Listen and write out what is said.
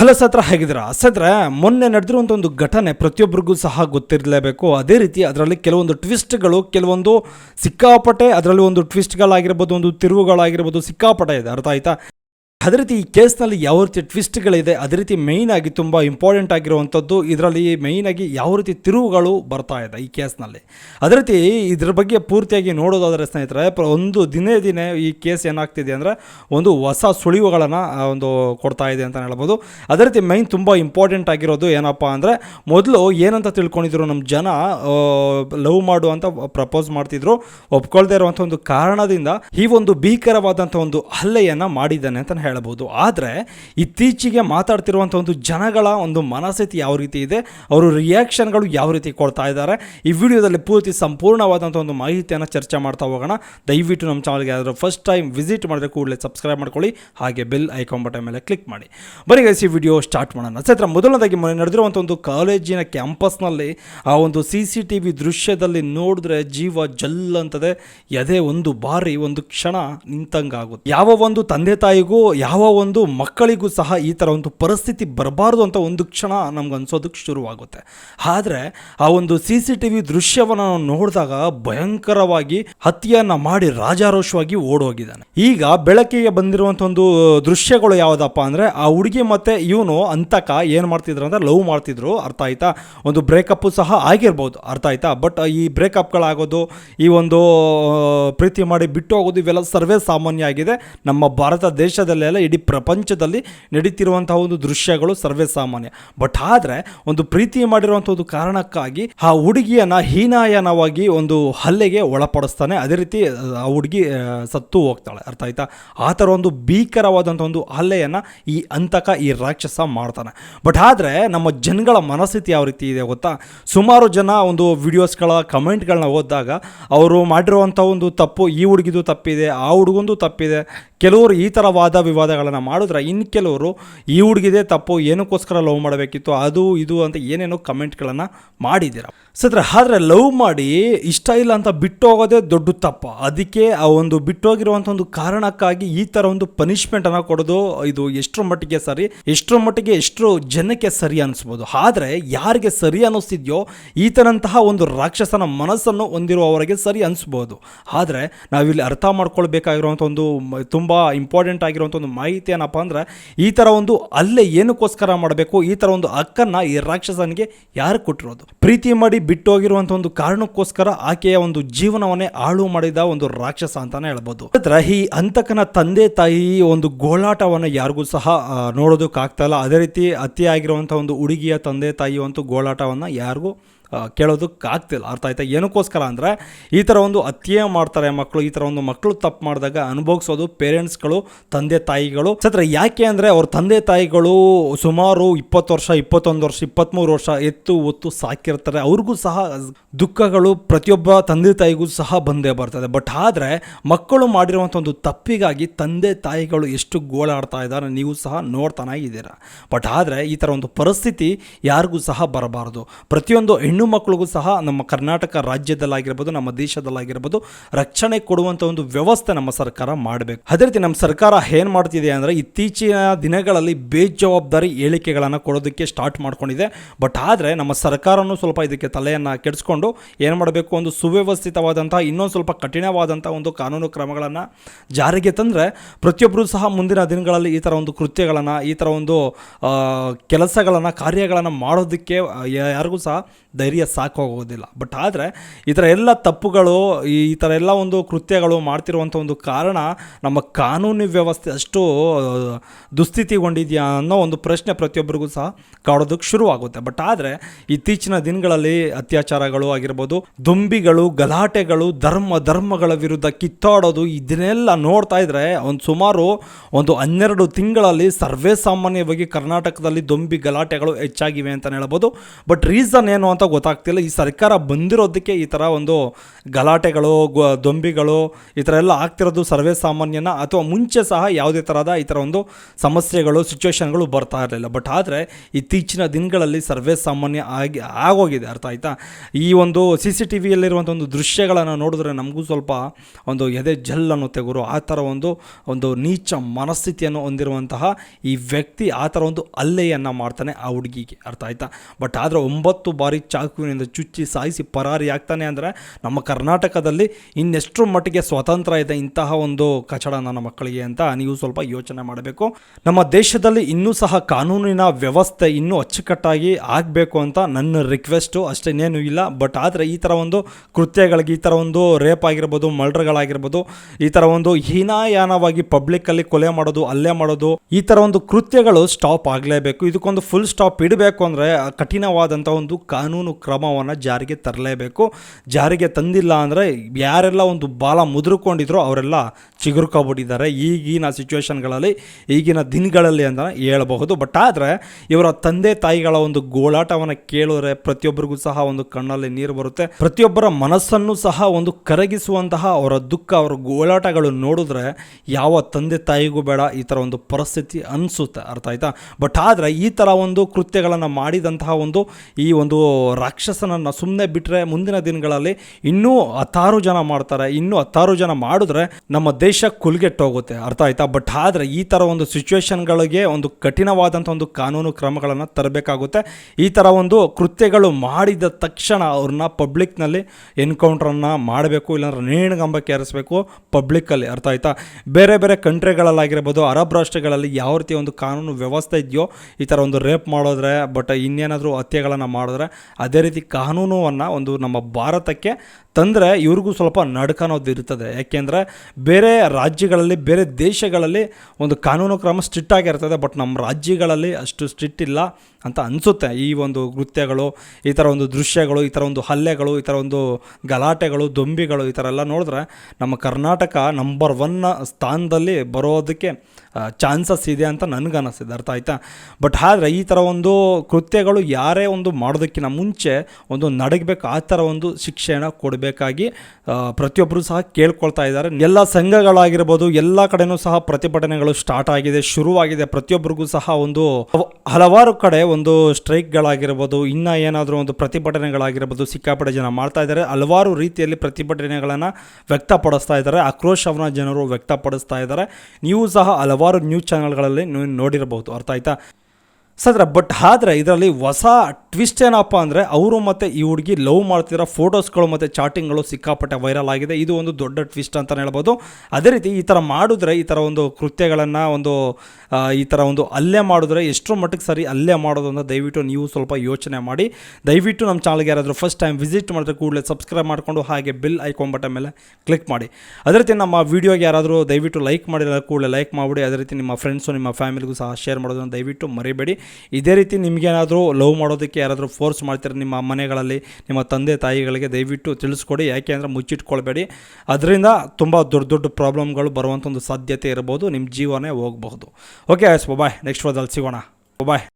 Hello ಸತ್ರ ಹೇಗಿದ್ದೀರಾ? ಸತ್ರ ಮೊನ್ನೆ ನಡೆದಿರುವಂಥ ಒಂದು ಘಟನೆ ಪ್ರತಿಯೊಬ್ಬರಿಗೂ ಸಹ ಗೊತ್ತಿರಲೇಬೇಕು. ಅದೇ ರೀತಿ ಅದರಲ್ಲಿ ಕೆಲವೊಂದು ಟ್ವಿಸ್ಟ್ಗಳು ಕೆಲವೊಂದು ಸಿಕ್ಕಾಪಟ್ಟೆ ಅದರಲ್ಲಿ ಒಂದು ಟ್ವಿಸ್ಟ್ಗಳಾಗಿರ್ಬೋದು ಒಂದು ತಿರುವುಗಳಾಗಿರ್ಬೋದು ಸಿಕ್ಕಾಪಟ್ಟೆ ಇದೆ. ಅರ್ಥ ಆಯ್ತಾ? ಅದೇ ರೀತಿ ಈ ಕೇಸ್ನಲ್ಲಿ ಯಾವ ರೀತಿ ಟ್ವಿಸ್ಟ್ಗಳಿದೆ, ಅದೇ ರೀತಿ ಮೇಯ್ನ್ ಆಗಿ ತುಂಬ ಇಂಪಾರ್ಟೆಂಟ್ ಆಗಿರುವಂಥದ್ದು, ಇದರಲ್ಲಿ ಮೇಯ್ನ್ ಆಗಿ ಯಾವ ರೀತಿ ತಿರುವುಗಳು ಬರ್ತಾ ಇದೆ ಈ ಕೇಸ್ನಲ್ಲಿ. ಅದೇ ರೀತಿ ಇದ್ರ ಬಗ್ಗೆ ಪೂರ್ತಿಯಾಗಿ ನೋಡೋದಾದರೆ ಸ್ನೇಹಿತರೆ ಒಂದು ದಿನೇ ದಿನೇ ಈ ಕೇಸ್ ಏನಾಗ್ತಿದೆ ಅಂದರೆ ಒಂದು ಹೊಸ ಸುಳಿವುಗಳನ್ನು ಒಂದು ಕೊಡ್ತಾ ಇದೆ ಅಂತ ಹೇಳ್ಬೋದು. ಅದೇ ರೀತಿ ಮೈನ್ ತುಂಬ ಇಂಪಾರ್ಟೆಂಟ್ ಆಗಿರೋದು ಏನಪ್ಪ ಅಂದರೆ, ಮೊದಲು ಏನಂತ ತಿಳ್ಕೊಂಡಿದ್ರು ನಮ್ಮ ಜನ ಲವ್ ಮಾಡು ಅಂತ ಪ್ರಪೋಸ್ ಮಾಡ್ತಿದ್ರು, ಒಪ್ಕೊಳ್ದೇ ಇರುವಂಥ ಒಂದು ಕಾರಣದಿಂದ ಈ ಒಂದು ಭೀಕರವಾದಂಥ ಒಂದು ಹಲ್ಲೆಯನ್ನು ಮಾಡಿದ್ದಾನೆ ಅಂತ ಹೇಳ್ಬೋದು ಆದರೆ ಇತ್ತೀಚೆಗೆ ಮಾತಾಡ್ತಿರುವಂಥ ಒಂದು ಜನಗಳ ಒಂದು ಮನಸ್ಥಿತಿ ಯಾವ ರೀತಿ ಇದೆ, ಅವರು ರಿಯಾಕ್ಷನ್ಗಳು ಯಾವ ರೀತಿ ಕೊಡ್ತಾ ಇದ್ದಾರೆ, ಈ ವಿಡಿಯೋದಲ್ಲಿ ಪೂರ್ತಿ ಸಂಪೂರ್ಣವಾದಂಥ ಒಂದು ಮಾಹಿತಿಯನ್ನು ಚರ್ಚೆ ಮಾಡ್ತಾ ಹೋಗೋಣ. ದಯವಿಟ್ಟು ನಮ್ಮ ಚಾನಲ್ಗೆ ಯಾರಾದರೂ ಫಸ್ಟ್ ಟೈಮ್ ವಿಸಿಟ್ ಮಾಡಿದ್ರೆ ಕೂಡಲೇ ಸಬ್ಸ್ಕ್ರೈಬ್ ಮಾಡ್ಕೊಳ್ಳಿ, ಹಾಗೆ ಬೆಲ್ ಐಕಾನ್ ಬಟನ್ ಮೇಲೆ ಕ್ಲಿಕ್ ಮಾಡಿ. ಬರೀ ಈ ವಿಡಿಯೋ ಸ್ಟಾರ್ಟ್ ಮಾಡೋಣ. ಸತ್ರ ಮೊದಲನೇದಾಗಿ ನಡೆದಿರುವಂಥ ಒಂದು ಕಾಲೇಜಿನ ಕ್ಯಾಂಪಸ್ನಲ್ಲಿ ಆ ಒಂದು ಸಿ ಸಿ ಟಿ ವಿ ದೃಶ್ಯದಲ್ಲಿ ನೋಡಿದ್ರೆ ಜೀವ ಜಲ್ ಅಂತದೆ ಎದೆ ಒಂದು ಬಾರಿ ಒಂದು ಕ್ಷಣ ನಿಂತಂಗಾಗುತ್ತೆ. ಯಾವ ಒಂದು ತಂದೆ ತಾಯಿಗೂ ಯಾವ ಒಂದು ಮಕ್ಕಳಿಗೂ ಸಹ ಈ ಥರ ಒಂದು ಪರಿಸ್ಥಿತಿ ಬರಬಾರ್ದು ಅಂತ ಒಂದು ಕ್ಷಣ ನಮ್ಗೆ ಅನ್ಸೋದಕ್ಕೆ ಶುರುವಾಗುತ್ತೆ. ಆದರೆ ಆ ಒಂದು ಸಿ ಸಿ ಟಿ ವಿ ದೃಶ್ಯವನ್ನು ನೋಡಿದಾಗ ಭಯಂಕರವಾಗಿ ಹತ್ಯೆಯನ್ನು ಮಾಡಿ ರಾಜಾರೋಷವಾಗಿ ಓಡೋಗಿದ್ದಾನೆ. ಈಗ ಬೆಳಕಿಗೆ ಬಂದಿರುವಂಥ ಒಂದು ದೃಶ್ಯಗಳು ಯಾವುದಪ್ಪ ಅಂದರೆ ಆ ಹುಡುಗಿ ಮತ್ತೆ ಇವನು ಅಂತಕ ಏನು ಮಾಡ್ತಿದ್ರು ಅಂದರೆ ಲವ್ ಮಾಡ್ತಿದ್ರು, ಅರ್ಥ ಆಯ್ತಾ? ಒಂದು ಬ್ರೇಕಪ್ಪು ಸಹ ಆಗಿರ್ಬೋದು, ಅರ್ಥ ಆಯ್ತಾ? ಬಟ್ ಈ ಬ್ರೇಕಪ್ಗಳಾಗೋದು, ಈ ಒಂದು ಪ್ರೀತಿ ಮಾಡಿ ಬಿಟ್ಟು ಹೋಗೋದು ಇವೆಲ್ಲ ಸರ್ವೇ ಸಾಮಾನ್ಯ ಆಗಿದೆ. ನಮ್ಮ ಭಾರತ ದೇಶದಲ್ಲೆಲ್ಲ ಇಡೀ ಪ್ರಪಂಚದಲ್ಲಿ ನಡೀತಿರುವಂತಹ ಒಂದು ದೃಶ್ಯಗಳು ಸರ್ವೇ ಸಾಮಾನ್ಯ ಬಟ್ ಆದರೆ ಒಂದು ಪ್ರೀತಿ ಮಾಡಿರುವಂಥ ಒಂದು ಕಾರಣಕ್ಕಾಗಿ ಆ ಹುಡುಗಿಯನ್ನ ಹೀನಾಯನವಾಗಿ ಒಂದು ಹಲ್ಲೆಗೆ ಒಳಪಡಿಸ್ತಾನೆ. ಅದೇ ರೀತಿ, ಆ ಹುಡುಗಿ ಸತ್ತು ಹೋಗ್ತಾಳೆ. ಅರ್ಥ ಆಯ್ತಾ? ಆ ಥರ ಒಂದು ಭೀಕರವಾದಂಥ ಒಂದು ಹಲ್ಲೆಯನ್ನು ಈ ಅಂತಕ ಈ ರಾಕ್ಷಸ ಮಾಡ್ತಾನೆ. ಬಟ್ ಆದರೆ ನಮ್ಮ ಜನಗಳ ಮನಸ್ಥಿತಿ ಯಾವ ರೀತಿ ಇದೆ ಗೊತ್ತಾ? ಸುಮಾರು ಜನ ಒಂದು ವಿಡಿಯೋಸ್ಗಳ, ಕಮೆಂಟ್ಗಳನ್ನ ಓದಿದಾಗ ಅವರು ಮಾಡಿರುವಂಥ ಒಂದು ತಪ್ಪು, ಈ ಹುಡುಗಿದು ತಪ್ಪಿದೆ, ಆ ಹುಡುಗಂದು ತಪ್ಪಿದೆ ಕೆಲವರು ಈ ಥರ ವಾದ ವಿವಾದಗಳನ್ನು ಮಾಡಿದ್ರೆ ಇನ್ನು ಕೆಲವರು ಈ ಹುಡುಗಿದೆ ತಪ್ಪು, ಏನಕ್ಕೋಸ್ಕರ ಲವ್ ಮಾಡಬೇಕಿತ್ತು, ಅದು, ಇದು ಅಂತ ಏನೇನೋ ಕಮೆಂಟ್ಗಳನ್ನು ಮಾಡಿದ್ದೀರ? ಸತ್ರ, ಆದರೆ ಲವ್ ಮಾಡಿ ಇಷ್ಟ ಇಲ್ಲ ಅಂತ ಬಿಟ್ಟು ಹೋಗೋದೇ ದೊಡ್ಡ ತಪ್ಪ. ಅದಕ್ಕೆ ಆ ಒಂದು ಬಿಟ್ಟೋಗಿರುವಂಥ ಒಂದು ಕಾರಣಕ್ಕಾಗಿ ಈ ಥರ ಒಂದು ಪನಿಷ್ಮೆಂಟನ್ನು ಕೊಡೋದು, ಇದು ಎಷ್ಟರ ಮಟ್ಟಿಗೆ ಸರಿ, ಎಷ್ಟರ ಮಟ್ಟಿಗೆ ಎಷ್ಟು ಜನಕ್ಕೆ ಸರಿ ಅನಿಸ್ಬೋದು. ಆದರೆ ಯಾರಿಗೆ ಸರಿ ಅನ್ನಿಸ್ತಿದ್ಯೋ, ಈತನಂತಹ ಒಂದು ರಾಕ್ಷಸನ ಮನಸ್ಸನ್ನು ಹೊಂದಿರುವವರಿಗೆ ಸರಿ ಅನಿಸ್ಬೋದು. ಆದರೆ ನಾವಿಲ್ಲಿ ಅರ್ಥ ಮಾಡ್ಕೊಳ್ಬೇಕಾಗಿರುವಂಥ ಒಂದು ತುಂಬ ಇಂಪಾರ್ಟೆಂಟ್ ಆಗಿರುವಂಥ ಒಂದು ಮಾಹಿತಿ ಏನಪ್ಪ ಅಂದರೆ, ಈ ಥರ ಒಂದು ಅಲ್ಲೇ ಏನಕ್ಕೋಸ್ಕರ ಮಾಡಬೇಕು, ಈ ಥರ ಒಂದು ಹಕ್ಕನ್ನು ಈ ರಾಕ್ಷಸನಿಗೆ ಯಾರು ಕೊಟ್ಟಿರೋದು? ಪ್ರೀತಿ ಮಾಡಿ ಬಿಟ್ಟೋಗಿರುವಂಥ ಒಂದು ಕಾರಣಕ್ಕೋಸ್ಕರ ಆಕೆಯ ಒಂದು ಜೀವನವನ್ನೇ ಹಾಳು ಮಾಡಿದ ಒಂದು ರಾಕ್ಷಸ ಅಂತಾನೆ ಹೇಳ್ಬೋದು. ಈ ಅಂತಕನ ತಂದೆ ತಾಯಿ ಒಂದು ಗೋಳಾಟವನ್ನು ಯಾರಿಗೂ ಸಹ ನೋಡೋದಕ್ಕಾಗ್ತಾ ಇಲ್ಲ. ಅದೇ ರೀತಿ ಅತಿಯಾಗಿರುವಂತಹ ಒಂದು ಹುಡುಗಿಯ ತಂದೆ ತಾಯಿ ಒಂದು ಗೋಳಾಟವನ್ನು ಯಾರಿಗೂ ಆ, ಕೇಳೋದಕ್ಕೆ ಆಗ್ತಿಲ್ಲ ಅರ್ಥ ಆಯ್ತಾ? ಏನಕ್ಕೋಸ್ಕರ ಅಂದರೆ ಈ ಥರ ಒಂದು ಹತ್ಯೆ ಮಾಡ್ತಾರೆ ಮಕ್ಕಳು ಈ ಥರ ಒಂದು ಮಕ್ಕಳು ತಪ್ಪು ಮಾಡಿದಾಗ ಅನುಭವಿಸೋದು ಪೇರೆಂಟ್ಸ್ಗಳು ತಂದೆ ತಾಯಿಗಳು. ಸತ್ರ ಯಾಕೆ ಅಂದರೆ ಅವ್ರ ತಂದೆ ತಾಯಿಗಳು ಸುಮಾರು ಇಪ್ಪತ್ತು ವರ್ಷ ಇಪ್ಪತ್ತೊಂದು ವರ್ಷ ಇಪ್ಪತ್ತ್ಮೂರು ವರ್ಷ ಎತ್ತು ಒತ್ತು ಸಾಕಿರ್ತಾರೆ. ಅವ್ರಿಗೂ ಸಹ ದುಃಖಗಳು ಪ್ರತಿಯೊಬ್ಬ ತಂದೆ ತಾಯಿಗೂ ಸಹ ಬಂದೇ ಬರ್ತದೆ. ಬಟ್ ಆದರೆ ಮಕ್ಕಳು ಮಾಡಿರುವಂಥ ಒಂದು ತಪ್ಪಿಗಾಗಿ ತಂದೆ ತಾಯಿಗಳು ಎಷ್ಟು ಗೋಳಾಡ್ತಾ ಇದ್ದಾರೆ ನೀವು ಸಹ ನೋಡ್ತಾನೆ ಇದ್ದೀರಾ. ಬಟ್ ಆದರೆ ಈ ಥರ ಒಂದು ಪರಿಸ್ಥಿತಿ ಯಾರಿಗೂ ಸಹ ಬರಬಾರ್ದು. ಪ್ರತಿಯೊಂದು ಹೆಣ್ಣು ಮಕ್ಕಳಿಗೂ ಸಹ ನಮ್ಮ ಕರ್ನಾಟಕ ರಾಜ್ಯದಲ್ಲಾಗಿರ್ಬೋದು, ನಮ್ಮ ದೇಶದಲ್ಲಾಗಿರ್ಬೋದು ರಕ್ಷಣೆ ಕೊಡುವಂಥ ಒಂದು ವ್ಯವಸ್ಥೆ ನಮ್ಮ ಸರ್ಕಾರ ಮಾಡಬೇಕು. ಅದೇ ರೀತಿ ನಮ್ಮ ಸರ್ಕಾರ ಏನು ಮಾಡ್ತಿದೆ ಅಂದರೆ ಇತ್ತೀಚಿನ ದಿನಗಳಲ್ಲಿ ಬೇಜವಾಬ್ದಾರಿ ಹೇಳಿಕೆಗಳನ್ನು ಕೊಡೋದಕ್ಕೆ ಸ್ಟಾರ್ಟ್ ಮಾಡ್ಕೊಂಡಿದೆ. ಬಟ್ ಆದರೆ ನಮ್ಮ ಸರ್ಕಾರನೂ ಸ್ವಲ್ಪ ಇದಕ್ಕೆ ತಲೆಯನ್ನು ಕೆಡಿಸ್ಕೊಂಡು ಏನು ಮಾಡಬೇಕು ಒಂದು ಸುವ್ಯವಸ್ಥಿತವಾದಂಥ, ಇನ್ನೊಂದು ಸ್ವಲ್ಪ ಕಠಿಣವಾದಂಥ ಒಂದು ಕಾನೂನು ಕ್ರಮಗಳನ್ನು ಜಾರಿಗೆ ತಂದರೆ ಪ್ರತಿಯೊಬ್ಬರೂ ಸಹ ಮುಂದಿನ ದಿನಗಳಲ್ಲಿ ಈ ಥರ ಒಂದು ಕೃತ್ಯಗಳನ್ನು, ಈ ಥರ ಒಂದು ಕೆಲಸಗಳನ್ನು, ಕಾರ್ಯಗಳನ್ನು ಮಾಡೋದಕ್ಕೆ ಯಾರಿಗೂ ಸಹ ಧೈರ್ಯ ಸಾಕೋಗೋದಿಲ್ಲ. ಬಟ್ ಆದರೆ ಈ ಥರ ಎಲ್ಲ ತಪ್ಪುಗಳು, ಈ ಥರ ಎಲ್ಲ ಒಂದು ಕೃತ್ಯಗಳು ಮಾಡ್ತಿರುವಂಥ ಒಂದು ಕಾರಣ ನಮ್ಮ ಕಾನೂನು ವ್ಯವಸ್ಥೆ ಅಷ್ಟು ದುಸ್ಥಿತಿಗೊಂಡಿದೆಯಾ ಅನ್ನೋ ಒಂದು ಪ್ರಶ್ನೆ ಪ್ರತಿಯೊಬ್ಬರಿಗೂ ಸಹ ಕಾಡೋದಕ್ಕೆ ಶುರುವಾಗುತ್ತೆ. ಬಟ್ ಆದರೆ ಇತ್ತೀಚಿನ ದಿನಗಳಲ್ಲಿ ಅತ್ಯಾಚಾರಗಳು ಆಗಿರ್ಬೋದು, ದುಂಬಿಗಳು, ಗಲಾಟೆಗಳು, ಧರ್ಮ, ಧರ್ಮಗಳ ವಿರುದ್ಧ ಕಿತ್ತಾಡೋದು ಇದನ್ನೆಲ್ಲ ನೋಡ್ತಾ ಇದ್ರೆ ಒಂದು ಸುಮಾರು ಒಂದು ಹನ್ನೆರಡು ತಿಂಗಳಲ್ಲಿ ಸರ್ವೇ ಸಾಮಾನ್ಯವಾಗಿ ಕರ್ನಾಟಕದಲ್ಲಿ ದೊಂಬಿ ಗಲಾಟೆಗಳು ಹೆಚ್ಚಾಗಿವೆ ಅಂತ ಹೇಳ್ಬೋದು. ಬಟ್ ರೀಸನ್ ಏನು ಅಂತ ಗೊತ್ತಾಗ್ತಿಲ್ಲ. ಈ ಸರ್ಕಾರ ಬಂದಿರೋದಕ್ಕೆ ಈ ಥರ ಒಂದು ಗಲಾಟೆಗಳು ದೊಂಬಿಗಳು, ಈ ಥರ ಎಲ್ಲ ಆಗ್ತಿರೋದು ಸರ್ವೇ ಸಾಮಾನ್ಯನ ಅಥವಾ ಮುಂಚೆ ಸಹ ಯಾವುದೇ ಥರದ ಈ ಥರ ಒಂದು ಸಮಸ್ಯೆಗಳು ಸಿಚುವೇಶನ್ಗಳು ಬರ್ತಾ ಇರಲಿಲ್ಲ. ಬಟ್ ಆದರೆ ಇತ್ತೀಚಿನ ದಿನಗಳಲ್ಲಿ ಸರ್ವೇ ಸಾಮಾನ್ಯ ಆಗಿ, ಆಗೋಗಿದೆ. ಅರ್ಥ ಆಯಿತಾ? ಈ ಒಂದು ಸಿ ಸಿ ಟಿ ವಿಯಲ್ಲಿರುವಂಥ ಒಂದು ದೃಶ್ಯಗಳನ್ನು ನೋಡಿದ್ರೆ ನಮಗೂ ಸ್ವಲ್ಪ ಒಂದು ಎದೆ ಜಲ್ ಅನ್ನುತ್ತೆ ಗುರು. ಆ ಥರ ಒಂದು ಒಂದು ನೀಚ ಮನಸ್ಥಿತಿಯನ್ನು ಹೊಂದಿರುವಂತಹ ಈ ವ್ಯಕ್ತಿ ಆ ಥರ ಒಂದು ಹಲ್ಲೆಯನ್ನು ಮಾಡ್ತಾನೆ ಆ ಹುಡುಗಿಗೆ. ಅರ್ಥ ಆಯಿತಾ? ಬಟ್ ಆದರೆ ಒಂಬತ್ತು ಬಾರಿ ಚಾಕುವಿನಿಂದ ಚುಚ್ಚಿ ಸಾಯಿಸಿ ಪರಾರಿ ಆಗ್ತಾನೆ ಅಂದರೆ ನಮ್ಮ ಕರ್ನಾಟಕದಲ್ಲಿ ಇನ್ನೆಷ್ಟರ ಮಟ್ಟಿಗೆ ಸ್ವತಂತ್ರ ಇದೆ ಇಂತಹ ಒಂದು ಕಚಡ ನನ್ನ ಮಕ್ಕಳಿಗೆ ಅಂತ ನೀವು ಸ್ವಲ್ಪ ಯೋಚನೆ ಮಾಡಬೇಕು. ನಮ್ಮ ದೇಶದಲ್ಲಿ ಇನ್ನೂ ಸಹ ಕಾನೂನಿನ ವ್ಯವಸ್ಥೆ ಇನ್ನೂ ಅಚ್ಚುಕಟ್ಟಾಗಿ ಆಗಬೇಕು ಅಂತ ನನ್ನ ರಿಕ್ವೆಸ್ಟು ಅಷ್ಟೇನೇನು ಇಲ್ಲ. ಬಟ್ ಆದರೆ ಈ ಥರ ಒಂದು ಕೃತ್ಯಗಳಿಗೆ, ಈ ಥರ ಒಂದು ರೇಪ್ ಆಗಿರ್ಬೋದು ಮರ್ಡರ್ಗಳಾಗಿರ್ಬೋದು ಈ ಥರ ಒಂದು ಹೀನಾಯಾನವಾಗಿ ಪಬ್ಲಿಕ್ಕಲ್ಲಿ ಕೊಲೆ ಮಾಡೋದು ಅಲ್ಲೇ ಮಾಡೋದು, ಈ ಥರ ಒಂದು ಕೃತ್ಯಗಳು ಸ್ಟಾಪ್ ಆಗಲೇಬೇಕು. ಇದಕ್ಕೊಂದು ಫುಲ್ ಸ್ಟಾಪ್ ಇಡಬೇಕು ಅಂದರೆ ಕಠಿಣವಾದಂಥ ಒಂದು ಕಾನೂನು ಕ್ರಮವನ್ನು ಜಾರಿಗೆ ತರಲೇಬೇಕು. ಜಾರಿಗೆ ತಂದಿಲ್ಲ ಅಂದರೆ ಯಾರೆಲ್ಲ ಒಂದು ಬಾಲ ಮುದುರ್ಕೊಂಡಿದ್ರೋ ಅವರೆಲ್ಲ ಚಿಗುರ್ಕೊಬಿಟ್ಟಿದ್ದಾರೆ. ಈಗಿನ ಸಿಚುವೇಶನ್ಗಳಲ್ಲಿ, ಈಗಿನ ದಿನಗಳಲ್ಲಿ ಅಂತ ಹೇಳಬಹುದು. ಬಟ್ ಆದರೆ ಇವರ ತಂದೆ ತಾಯಿಗಳ ಒಂದು ಗೋಳಾಟವನ್ನು ಕೇಳಿದ್ರೆ ಪ್ರತಿಯೊಬ್ಬರಿಗೂ ಸಹ ಒಂದು ಕಣ್ಣಲ್ಲಿ ನೀರು ಬರುತ್ತೆ. ಪ್ರತಿಯೊಬ್ಬರ ಮನಸ್ಸನ್ನು ಸಹ ಒಂದು ಕರಗಿಸುವಂತಹ ಅವರ ದುಃಖ, ಅವರ ಗೋಳಾಟಗಳು ನೋಡಿದ್ರೆ ಯಾವ ತಂದೆ ತಾಯಿಗೂ ಬೇಡ, ಈ ಥರ ಒಂದು ಪರಿಸ್ಥಿತಿ ಅನಿಸುತ್ತೆ. ಅರ್ಥ ಆಯ್ತಾ? ಬಟ್ ಆದರೆ ಈ ಥರ ಒಂದು ಕೃತ್ಯಗಳನ್ನು ಮಾಡಿದಂತಹ ಒಂದು ಈ ಒಂದು ರಾಕ್ಷಸನನ್ನು ಸುಮ್ಮನೆ ಬಿಟ್ಟರೆ ಮುಂದಿನ ದಿನಗಳಲ್ಲಿ ಇನ್ನೂ ಹತ್ತಾರು ಜನ ಮಾಡ್ತಾರೆ, ಇನ್ನೂ ಹತ್ತಾರು ಜನ ಮಾಡಿದ್ರೆ ನಮ್ಮ ದೇಶ ಕುಲ್ಗೆಟ್ಟೋಗುತ್ತೆ. ಅರ್ಥ ಆಯ್ತಾ? ಬಟ್ ಆದರೆ ಈ ಥರ ಒಂದು ಸಿಚುವೇಶನ್ಗಳಿಗೆ ಒಂದು ಕಠಿಣವಾದಂಥ ಒಂದು ಕಾನೂನು ಕ್ರಮಗಳನ್ನು ತರಬೇಕಾಗುತ್ತೆ. ಈ ಥರ ಒಂದು ಕೃತ್ಯಗಳು ಮಾಡಿದ ತಕ್ಷಣ ಅವ್ರನ್ನ ಪಬ್ಲಿಕ್ನಲ್ಲಿ ಎನ್ಕೌಂಟ್ರನ್ನು ಮಾಡಬೇಕು, ಇಲ್ಲಾಂದ್ರೆ ನೇಣಗಂಬಕ್ಕೆ ಏರಿಸಬೇಕು ಪಬ್ಲಿಕ್ಕಲ್ಲಿ ಅರ್ಥ ಆಯ್ತಾ? ಬೇರೆ ಬೇರೆ ಕಂಟ್ರಿಗಳಲ್ಲಾಗಿರ್ಬೋದು ಅರಬ್ ರಾಷ್ಟ್ರಗಳಲ್ಲಿ ಯಾವ ರೀತಿ ಒಂದು ಕಾನೂನು ವ್ಯವಸ್ಥೆ ಇದೆಯೋ ಈ ಥರ ಒಂದು ರೇಪ್ ಮಾಡೋದ್ರೆ ಬಟ್ ಇನ್ನೇನಾದರೂ ಹತ್ಯೆಗಳನ್ನು ಮಾಡಿದ್ರೆ ಅದೇ ರೀತಿ ಕಾನೂನನ್ನು ಒಂದು ನಮ್ಮ ಭಾರತಕ್ಕೆ ತಂದರೆ ಇವ್ರಿಗೂ ಸ್ವಲ್ಪ ನಡ್ಕ ಅನ್ನೋದು ಇರ್ತದೆ. ಯಾಕೆಂದರೆ ಬೇರೆ ರಾಜ್ಯಗಳಲ್ಲಿ, ಬೇರೆ ದೇಶಗಳಲ್ಲಿ ಒಂದು ಕಾನೂನು ಕ್ರಮ ಸ್ಟ್ರಿಕ್ಟ್ ಆಗಿರ್ತದೆ. ಬಟ್ ನಮ್ಮ ರಾಜ್ಯಗಳಲ್ಲಿ ಅಷ್ಟು ಸ್ಟ್ರಿಕ್ಟ್ ಇಲ್ಲ. ಅಂತ ಅನಿಸುತ್ತೆ. ಈ ಒಂದು ಕೃತ್ಯಗಳು, ಈ ಥರ ಒಂದು ದೃಶ್ಯಗಳು, ಈ ಥರ ಒಂದು ಹಲ್ಲೆಗಳು, ಈ ಥರ ಒಂದು ಗಲಾಟೆಗಳು, ದೊಂಬಿಗಳು, ಈ ಥರ ಎಲ್ಲ ನೋಡಿದ್ರೆ ನಮ್ಮ ಕರ್ನಾಟಕ ನಂಬರ್ ಒನ್ ಸ್ಥಾನದಲ್ಲಿ ಬರೋದಕ್ಕೆ ಚಾನ್ಸಸ್ ಇದೆ ಅಂತ ನನಗನ್ನಿಸ್ತಿದೆ. ಅರ್ಥ ಆಯಿತಾ? ಬಟ್ ಆದರೆ ಈ ಥರ ಒಂದು ಕೃತ್ಯಗಳು ಯಾರೇ ಒಂದು ಮಾಡೋದಕ್ಕಿಂತ ಮುಂಚೆ ಒಂದು ನಡಗಬೇಕು ಆ ಥರ ಒಂದು ಶಿಕ್ಷಣ ಕೊಡಬೇಕಾಗಿ ಪ್ರತಿಯೊಬ್ಬರು ಸಹ ಕೇಳ್ಕೊಳ್ತಾ ಇದ್ದಾರೆ. ಎಲ್ಲ ಸಂಘಗಳಾಗಿರ್ಬೋದು, ಎಲ್ಲ ಕಡೆನೂ ಸಹ ಪ್ರತಿಭಟನೆಗಳು ಸ್ಟಾರ್ಟ್ ಆಗಿದೆ, ಶುರುವಾಗಿದೆ. ಪ್ರತಿಯೊಬ್ಬರಿಗೂ ಸಹ ಒಂದು ಹಲವಾರು ಕಡೆ ಒಂದು ಸ್ಟ್ರೈಕ್ಗಳಾಗಿರ್ಬೋದು, ಇನ್ನೂ ಏನಾದರೂ ಒಂದು ಪ್ರತಿಭಟನೆಗಳಾಗಿರ್ಬೋದು ಸಿಕ್ಕಾಪಟ್ಟೆ ಜನ ಮಾಡ್ತಾ ಇದ್ದಾರೆ. ಹಲವಾರು ರೀತಿಯಲ್ಲಿ ಪ್ರತಿಭಟನೆಗಳನ್ನು ವ್ಯಕ್ತಪಡಿಸ್ತಾ ಇದ್ದಾರೆ. ಆಕ್ರೋಶವನ್ನು ಜನರು ವ್ಯಕ್ತಪಡಿಸ್ತಾ ಇದ್ದಾರೆ. ನೀವು ಸಹ ಹಲವಾರು ನ್ಯೂಸ್ ಚಾನಲ್ಗಳಲ್ಲಿ ನೋಡಿರಬಹುದು. ಅರ್ಥ ಆಯ್ತಾ? ಸದ್ರ ಬಟ್ ಆದರೆ ಇದರಲ್ಲಿ ಹೊಸ ಟ್ವಿಸ್ಟ್ ಏನಪ್ಪ ಅಂದರೆ ಅವರು ಮತ್ತು ಈ ಹುಡುಗಿ ಲವ್ ಮಾಡ್ತಿರೋ ಫೋಟೋಸ್ಗಳು ಮತ್ತು ಚಾಟಿಂಗ್ಗಳು ಸಿಕ್ಕಾಪಟ್ಟೆ ವೈರಲ್ ಆಗಿದೆ. ಇದು ಒಂದು ದೊಡ್ಡ ಟ್ವಿಸ್ಟ್ ಅಂತಲೇ ಹೇಳ್ಬೋದು. ಅದೇ ರೀತಿ ಈ ಥರ ಮಾಡಿದ್ರೆ, ಈ ಥರ ಒಂದು ಕೃತ್ಯಗಳನ್ನು ಒಂದು ಈ ಥರ ಒಂದು ಅಲ್ಲೇ ಮಾಡಿದ್ರೆ ಎಷ್ಟರ ಮಟ್ಟಿಗೆ ಸರಿ ಅಲ್ಲೇ ಮಾಡೋದು ಅಂತ ದಯವಿಟ್ಟು ನೀವು ಸ್ವಲ್ಪ ಯೋಚನೆ ಮಾಡಿ. ದಯವಿಟ್ಟು ನಮ್ಮ ಚಾನಲ್ಗೆ ಯಾರಾದರೂ ಫಸ್ಟ್ ಟೈಮ್ ವಿಸಿಟ್ ಮಾಡಿದ್ರೆ ಕೂಡಲೇ ಸಬ್ಸ್ಕ್ರೈಬ್ ಮಾಡಿಕೊಂಡು ಹಾಗೆ ಬಿಲ್ ಐಕಾನ್ ಬಟನ್ ಮೇಲೆ ಕ್ಲಿಕ್ ಮಾಡಿ. ಅದೇ ರೀತಿ ನಮ್ಮ ವೀಡಿಯೋಗೆ ಯಾರಾದರೂ ದಯವಿಟ್ಟು ಲೈಕ್ ಮಾಡಿದ್ರೆ ಕೂಡಲೇ ಲೈಕ್ ಮಾಡಿಬಿಡಿ. ಅದೇ ರೀತಿ ನಿಮ್ಮ ಫ್ರೆಂಡ್ಸು ನಿಮ್ಮ ಫ್ಯಾಮಿಲಿಗೂ ಸಹ ಶೇರ್ ಮಾಡೋದನ್ನು ದಯವಿಟ್ಟು ಮರಿಬೇಡಿ. ಇದೇ ರೀತಿ ನಿಮಗೇನಾದರೂ ಲವ್ ಮಾಡೋದಕ್ಕೆ ಯಾರಾದರೂ ಫೋರ್ಸ್ ಮಾಡ್ತಾರೆ ನಿಮ್ಮ ಮನೆಗಳಲ್ಲಿ, ನಿಮ್ಮ ತಂದೆ ತಾಯಿಗಳಿಗೆ ದಯವಿಟ್ಟು ತಿಳಿಸ್ಕೊಡಿ. ಯಾಕೆ ಅಂದರೆ ಮುಚ್ಚಿಟ್ಕೊಳ್ಬೇಡಿ. ಅದರಿಂದ ತುಂಬ ದೊಡ್ಡ ದೊಡ್ಡ ಪ್ರಾಬ್ಲಮ್ಗಳು ಬರುವಂಥ ಒಂದು ಸಾಧ್ಯತೆ ಇರ್ಬೋದು ನಿಮ್ಮ ಜೀವನೇ ಹೋಗಬಹುದು. ಓಕೆ ಬಾಯ್ ನೆಕ್ಸ್ಟ್ ವಾದಲ್ಲಿ ಸಿಗೋಣ. ಬಾಯ್